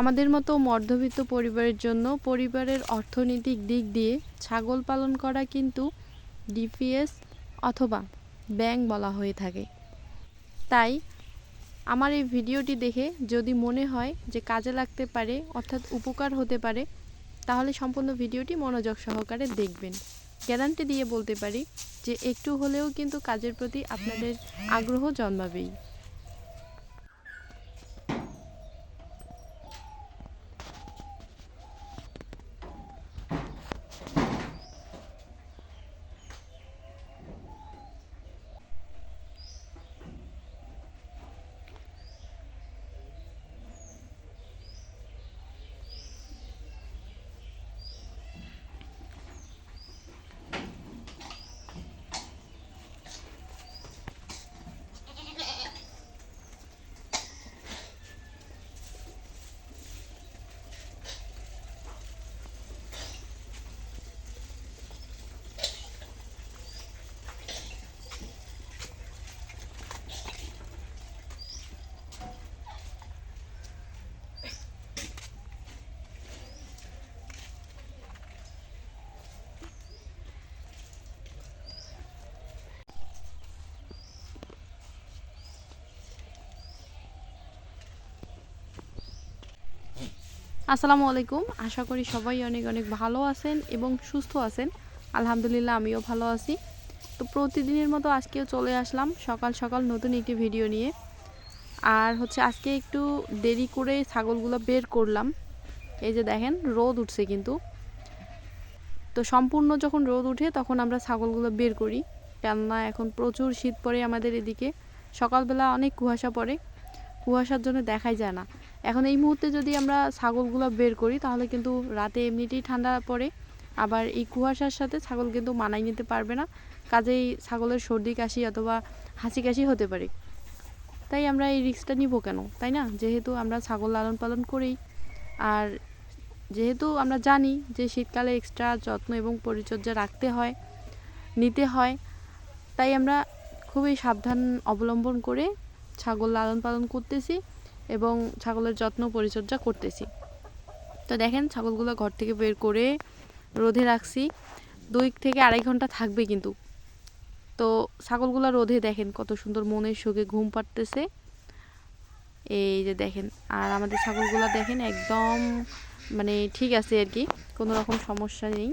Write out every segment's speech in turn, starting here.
আমাদের মতো মধ্যবিত্ত পরিবারের জন্য পরিবারের অর্থনৈতিক দিক দিয়ে ছাগল পালন করা কিন্তু ডিপিএস অথবা ব্যাংক বলা হয়ে থাকে। তাই আমার এই ভিডিওটি দেখে যদি মনে হয় যে কাজে লাগতে পারে অর্থাৎ উপকার হতে পারে, তাহলে সম্পূর্ণ ভিডিওটি মনোযোগ সহকারে দেখবেন। গ্যারান্টি দিয়ে বলতে পারি যে একটু হলেও কিন্তু কাজের প্রতি আপনাদের আগ্রহ জন্মাবেই। আসসালামু আলাইকুম। আশা করি সবাই অনেক অনেক ভালো আছেন এবং সুস্থ আছেন। আলহামদুলিল্লাহ আমিও ভালো আছি। তো প্রতিদিনের মতো আজকেও চলে আসলাম সকাল সকাল নতুন একটি ভিডিও নিয়ে। আর হচ্ছে আজকে একটু দেরি করে ছাগলগুলো বের করলাম। এই যে দেখেন, রোদ উঠছে কিন্তু। তো সম্পূর্ণ যখন রোদ উঠে তখন আমরা ছাগলগুলো বের করি। কেননা এখন প্রচুর শীত পড়ে আমাদের এদিকে। সকালবেলা অনেক কুয়াশা পড়ে। কুয়াশার জন্য দেখাই যায় না। এখন এই মুহূর্তে যদি আমরা ছাগলগুলো বের করি, তাহলে কিন্তু রাতে এমনিতেই ঠান্ডা পড়ে। আবার এই কুয়াশার সাথে ছাগল কিন্তু মানাই নিতে পারবে না। কাজেই ছাগলের সর্দি কাশি অথবা হাসি কাশি হতে পারে। তাই আমরা এই রিক্সটা নিব কেন, তাই না? যেহেতু আমরা ছাগল লালন পালন করি। আর যেহেতু আমরা জানি যে শীতকালে এক্সট্রা যত্ন এবং পরিচর্যা রাখতে হয়, নিতে হয়, তাই আমরা খুবই সাবধান অবলম্বন করে ছাগল লালন পালন করতেছি। এবং ছাগলের যত্ন পরিচর্যা করতেছি। তো দেখেন, ছাগলগুলো ঘর থেকে বের করে রোদে রাখছি। দুই থেকে আড়াই ঘণ্টা থাকবে কিন্তু। তো ছাগলগুলো রোদে দেখেন কত সুন্দর মনের সুখে ঘুম পাড়তেছে। এই যে দেখেন, আর আমাদের ছাগলগুলো দেখেন একদম মানে ঠিক আছে আর কি, কোনো রকম সমস্যা নেই।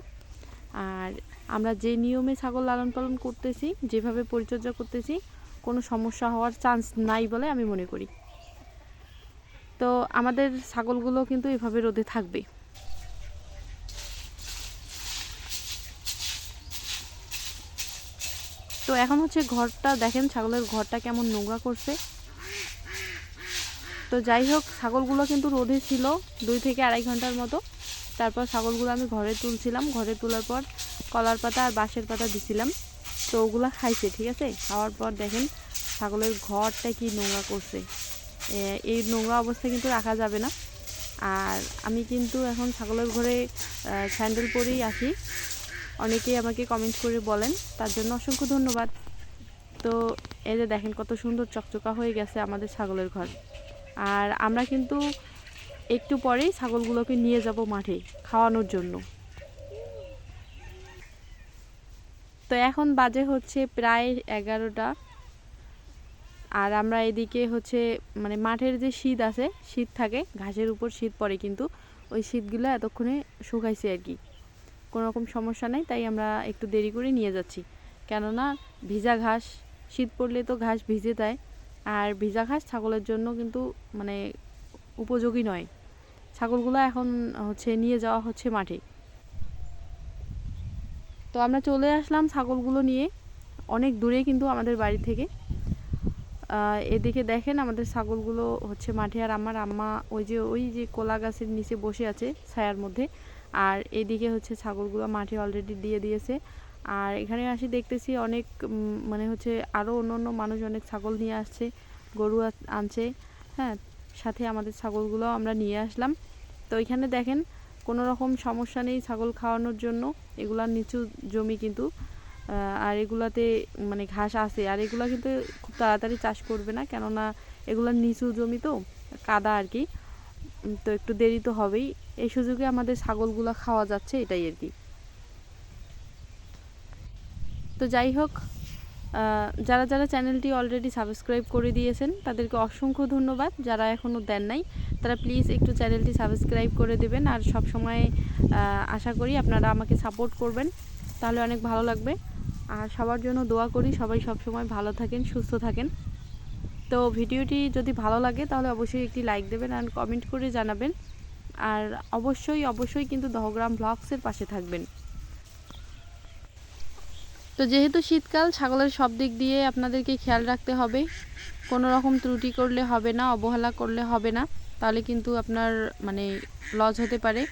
আর আমরা যে নিয়মে ছাগল লালন পালন করতেছি, যেভাবে পরিচর্যা করতেছি, কোনো সমস্যা হওয়ার চান্স নাই বলে আমি মনে করি। তো আমাদের ছাগলগুলো কিন্তু এভাবে রোদে থাকবে। তো এখন হচ্ছে ঘরটা, দেখেন ছাগলের ঘরটা কেমন নোংরা করছে। তো যাই হোক, ছাগলগুলো কিন্তু রোদে ছিল দুই থেকে আড়াই ঘণ্টার মতো। তারপর ছাগলগুলো আমি ঘরে তুলছিলাম। ঘরে তোলার পর কলার পাতা আর বাঁশের পাতা দিছিলাম। তো ওগুলো খাইছে, ঠিক আছে? খাওয়ার পর দেখেন ছাগলের ঘরটা কি নোংরা করছে। এই নোংরা অবস্থায় কিন্তু রাখা যাবে না। আর আমি কিন্তু এখন ছাগলের ঘরে স্যান্ডেল পরেই আসি অনেকেই আমাকে কমেন্ট করে বলেন, তার জন্য অসংখ্য ধন্যবাদ। তো এই যে দেখেন কত সুন্দর চকচকা হয়ে গেছে আমাদের ছাগলের ঘর। আর আমরা কিন্তু একটু পরেই ছাগলগুলোকে নিয়ে যাব মাঠে খাওয়ানোর জন্য। তো এখন বাজে হচ্ছে প্রায় এগারোটা। আর আমরা এদিকে হচ্ছে মানে মাঠের যে শীত আছে, শীত থাকে, ঘাসের উপর শীত পড়ে কিন্তু ওই শীতগুলো এতক্ষণে শুকাইছে আর কি। কোনো রকম সমস্যা নেই, তাই আমরা একটু দেরি করে নিয়ে যাচ্ছি। কেননা ভিজা ঘাস, শীত পড়লে তো ঘাস ভিজে দেয় আর ভিজা ঘাস ছাগলের জন্য কিন্তু মানে উপযোগী নয়। ছাগলগুলো এখন হচ্ছে নিয়ে যাওয়া হচ্ছে মাঠে। তো আমরা চলে আসলাম ছাগলগুলো নিয়ে। অনেক দূরে কিন্তু আমাদের বাড়ি থেকে। এদিকে দেখেন আমাদের ছাগলগুলো হচ্ছে মাঠে। আর আমার আম্মা ওই যে ওই যে কোলা গাছের নিচে বসে আছে ছায়ার মধ্যে। আর এদিকে হচ্ছে ছাগলগুলো মাঠে অলরেডি দিয়ে দিয়েছে। আর এখানে আসি দেখতেছি অনেক মানে হচ্ছে আরও অন্য অন্য মানুষ অনেক ছাগল নিয়ে আসছে, গরু আনছে। হ্যাঁ সাথে আমাদের ছাগলগুলো আমরা নিয়ে আসলাম। তো এখানে দেখেন কোনো রকম সমস্যা নেই ছাগল খাওয়ানোর জন্য। এগুলার নিচু জমি কিন্তু আর এগুলাতে মানে ঘাস আছে। আর এগুলা কিন্তু তাড়াতাড়ি চাষ করবে না, কেননা এগুলার নিচু জমি তো, কাদা আর কি। তো একটু দেরি তো হবেই। এই সুযোগে আমাদের ছাগলগুলো খাওয়া যাচ্ছে, এটাই আর কি। তো যাই হোক যারা যারা চ্যানেলটি অলরেডি সাবস্ক্রাইব করে দিয়েছেন, তাদেরকে অসংখ্য ধন্যবাদ। যারা এখনও দেন নাই, তারা প্লিজ একটু চ্যানেলটি সাবস্ক্রাইব করে দেবেন। আর সব সময় আশা করি আপনারা আমাকে সাপোর্ট করবেন। তাহলে অনেক ভালো লাগবে। আর সবার জন্য দোয়া করি, সবাই সব সময় ভালো থাকেন, সুস্থ থাকেন। তো ভিডিওটি যদি ভালো লাগে, তাহলে অবশ্যই একটি লাইক দেবেন আর কমেন্ট করে জানাবেন। আর অবশ্যই অবশ্যই কিন্তু দহগ্রাম ব্লগসের পাশে থাকবেন। তো যেহেতু শীতকাল, ছাগলের সব দিক দিয়ে আপনাদেরকে খেয়াল রাখতে হবে। কোনো রকম ত্রুটি করলে হবে না, অবহেলা করলে হবে না। তাহলে কিন্তু আপনার মানে লস হতে পারে।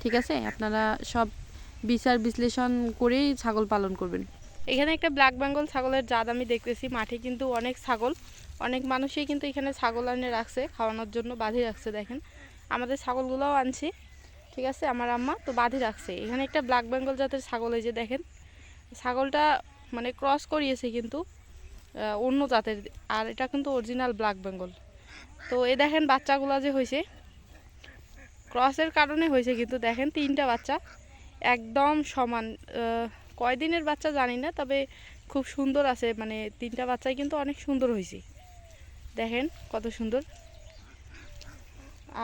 ঠিক আছে? আপনারা সব বিচার বিশ্লেষণ করেই ছাগল পালন করবেন। এখানে একটা ব্ল্যাক বেঙ্গল ছাগলের জাত আমি দেখতেছি। মাঠে কিন্তু অনেক ছাগল। অনেক মানুষই কিন্তু এখানে ছাগল আনে, রাখছে, খাওয়ানোর জন্য বাঁধি রাখছে, দেখেন। আমাদের ছাগলগুলোও আনছি, ঠিক আছে? আমার আম্মা তো বাঁধি রাখছে। এখানে একটা ব্ল্যাক বেঙ্গল জাতের ছাগল এই যে দেখেন। ছাগলটা মানে ক্রস করিয়েছে কিন্তু অন্য জাতের, আর এটা কিন্তু অরিজিনাল ব্ল্যাক বেঙ্গল তো এ দেখেন বাচ্চাগুলো যে হয়েছে ক্রসের কারণে হয়েছে কিন্তু দেখেন তিনটা বাচ্চা, একদম সমান কয়দিনের বাচ্চা জানি না, তবে খুব সুন্দর আছে। মানে তিনটা বাচ্চাই কিন্তু অনেক সুন্দর হয়েছে। দেখেন কত সুন্দর।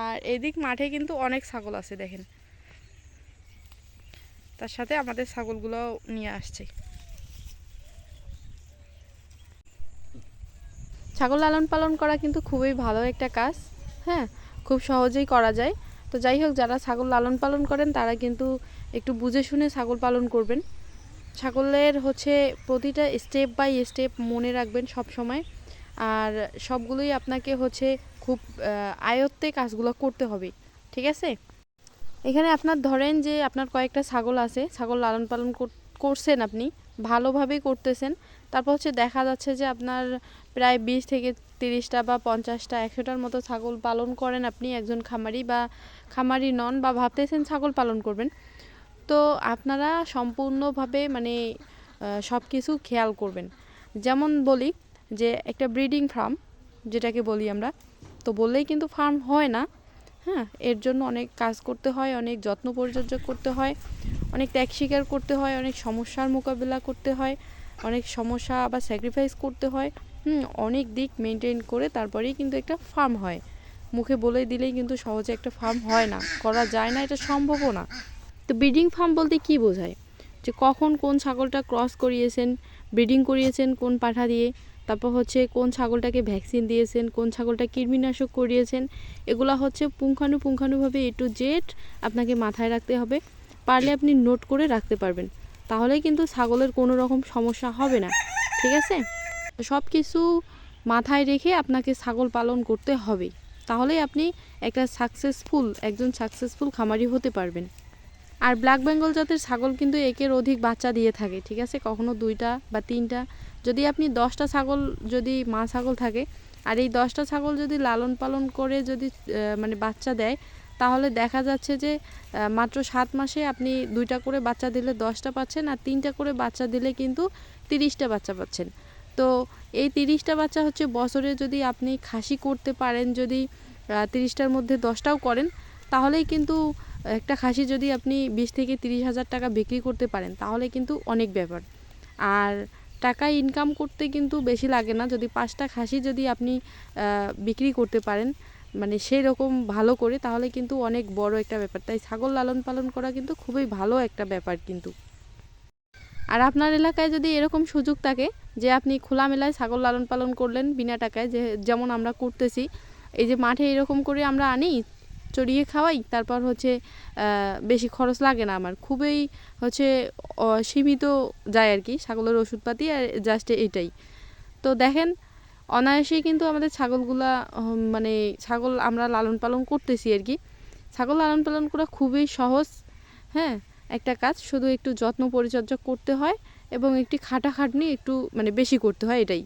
আর এদিক মাঠে কিন্তু অনেক ছাগল আছে, দেখেন। তার সাথে আমাদের ছাগলগুলো নিয়ে আসছে। ছাগল লালন পালন করা কিন্তু খুবই ভালো একটা কাজ। হ্যাঁ খুব সহজেই করা যায়। তো যাই হোক, যারা ছাগল লালন পালন করেন, তারা কিন্তু একটু বুঝে শুনে ছাগল পালন করবেন। ছাগলের হচ্ছে প্রতিটা স্টেপ বাই স্টেপ মনে রাখবেন সব সময় আর সবগুলোই আপনাকে হচ্ছে খুব আয়ত্তে কাজগুলো করতে হবে, ঠিক আছে? এখানে আপনার ধরেন যে আপনার কয়েকটা ছাগল আছে, ছাগল লালন পালন করছেন আপনি, ভালোভাবেই করতেছেন। তারপর হচ্ছে দেখা যাচ্ছে যে আপনার প্রায় বিশ থেকে তিরিশটা বা পঞ্চাশটা, একশোটার মতো ছাগল পালন করেন আপনি, একজন খামারি বা খামারি নন বা ভাবতেছেন ছাগল পালন করবেন। তো আপনারা সম্পূর্ণভাবে মানে সব কিছু খেয়াল করবেন। যেমন বলি যে একটা ব্রিডিং ফার্ম, যেটাকে বলি আমরা, তো বললেই কিন্তু ফার্ম হয় না। হ্যাঁ এর জন্য অনেক কাজ করতে হয়, অনেক যত্ন পরিচর্যা করতে হয়, অনেক ত্যাগ স্বীকার করতে হয়, অনেক সমস্যার মোকাবিলা করতে হয়, অনেক সমস্যা বা স্যাক্রিফাইস করতে হয়। হুম, অনেক দিক মেনটেন করে তারপরেই কিন্তু একটা ফার্ম হয়। মুখে বলে দিলেই কিন্তু সহজে একটা ফার্ম হয় না, করা যায় না, এটা সম্ভবও না। তো ব্রিডিং ফার্ম বলতে কি বোঝায়? যে কখন কোন ছাগলটা ক্রস করিয়েছেন ব্রিডিং করিয়েছেন কোন পাঠা দিয়ে, তারপর হচ্ছে কোন ছাগলটাকে ভ্যাকসিন দিয়েছেন, কোন ছাগলটা কৃমিনাশক করিয়েছেন, এগুলো হচ্ছে পুঙ্খানুপুঙ্খানুভাবে এ টু জেড আপনাকে মাথায় রাখতে হবে। পারলে আপনি নোট করে রাখতে পারবেন। তাহলে কিন্তু ছাগলের কোনো রকম সমস্যা হবে না। ঠিক আছে? সব কিছু মাথায় রেখে আপনাকে ছাগল পালন করতে হবে। তাহলেই আপনি একটা সাকসেসফুল একজন সাকসেসফুল খামারি হতে পারবেন। আর ব্ল্যাক বেঙ্গল জাতের ছাগল কিন্তু একের অধিক বাচ্চা দিয়ে থাকে, ঠিক আছে? কখনো দুইটা বা তিনটা। যদি আপনি দশটা ছাগল, যদি মা ছাগল থাকে, আর এই দশটা ছাগল যদি লালন পালন করে যদি মানে বাচ্চা দেয়, তাহলে দেখা যাচ্ছে যে মাত্র সাত মাসে আপনি দুইটা করে বাচ্চা দিলে দশটা পাচ্ছেন, আর তিনটা করে বাচ্চা দিলে কিন্তু তিরিশটা বাচ্চা পাচ্ছেন। তো এই তিরিশটা বাচ্চা হচ্ছে বছরে যদি আপনি খাসি করতে পারেন, যদি তিরিশটার মধ্যে দশটাও করেন তাহলেই কিন্তু, একটা খাসি যদি আপনি বিশ থেকে তিরিশ হাজার টাকা বিক্রি করতে পারেন, তাহলে কিন্তু অনেক ব্যাপার। আর টাকা ইনকাম করতে কিন্তু বেশি লাগে না, যদি পাঁচটা খাসি যদি আপনি বিক্রি করতে পারেন মানে সেই রকম ভালো করে, তাহলে কিন্তু অনেক বড় একটা ব্যাপার। তাই ছাগল লালন পালন করা কিন্তু খুবই ভালো একটা ব্যাপার কিন্তু। আর আপনার এলাকায় যদি এরকম সুযোগ থাকে, যে আপনি খোলামেলায় ছাগল লালন পালন করলেন বিনা টাকায়, যে যেমন আমরা করতেছি, এই যে মাঠে এরকম করে আমরা আনি চড়িয়ে খাওয়াই, তারপর হচ্ছে বেশি খরচ লাগে না আমার। খুবই হচ্ছে সীমিত যায় আর কি, ছাগলের ওষুধপাতি আর জাস্ট এটাই। তো দেখেন, অনায়াসেই কিন্তু আমাদের ছাগলগুলা মানে ছাগল আমরা লালন পালন করতেছি আর কি। ছাগল লালন পালন করা খুবই সহজ হ্যাঁ একটা কাজ। শুধু একটু যত্ন পরিচর্যা করতে হয় এবং একটি খাটাখাটনি একটু মানে বেশি করতে হয় এটাই।